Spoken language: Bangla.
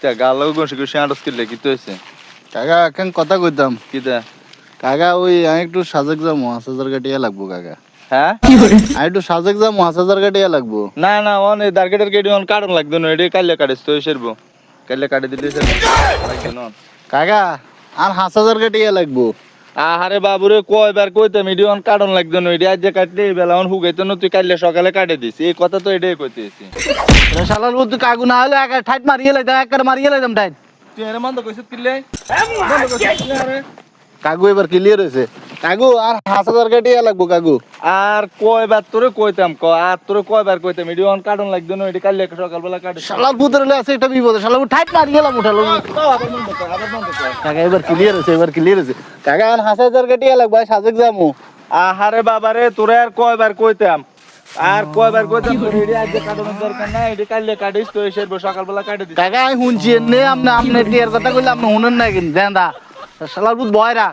তা গাল গসি গসি আড়স কিনলে কি তো হয়েছে কাকা কেন কথা কইতাম কি দা? কাকা ওই আমি একটু সাজেক যাব পাঁচ হাজার কাটিয়া লাগবো কাকা। হ্যাঁ? আমি একটু সাজেক যাব পাঁচ হাজার কাটিয়া লাগবো। না না অন এই দার্গেটের কেটে অন কারণ লাগতো না এডি কালে কাটিস তো সেরবো। কাইলে কাটি দিলে সেরবো। কাকা আর পাঁচ হাজার কাটিয়া লাগবো। আহারে বাবুরে কয়বার কইতাম মিডিয়ন কাটন কারণ লাগতো না আজ যে কাটলে এই বেলা অন হুগাইতো না তুই কাইলে সকালে কাটে দিস। এই কথা তো এটাই কইতেছি। শালার বুদ্ধ কাগু না হলে একা ঠাইট মারিয়ে লাইতাম একবার মারিয়ে লাইতাম ঠাইট। তুই এর মন্দ কইছিস কিলে কাগু এবার ক্লিয়ার হয়েছে কাকু আর হাজার কাটিয়া লাগবো কাকু। আর কয়বার তোরে কইতাম ক? আর তোরে কয়বার কইতাম? এডি অন কারণ লাগতো না এডি কাইলে সকালবেলা কাটে শালার পুত্র আছে একটা বিপদে। শালার ঠাইট মারি গেলাম উঠালো। কাকা এবার ক্লিয়ার হয়েছে এবার ক্লিয়ার হয়েছে। কাকা আর হাজার কাটিয়া লাগবো সাজেক যাব আহারে বাবারে তোরে আর কয়বার কইতাম? আর কয়বার কইতাম এডি আজ যে কাটানোর দরকার নাই এডি কাইলে কাটিস তো সেরবো সকালবেলা কাটে দিস। কাকা শুনছি এনে আপনি আপনি টিয়ার কথা কইলে আপনি শুনেন না কিন্তু দেন দা। শালার বুধ বয়রা।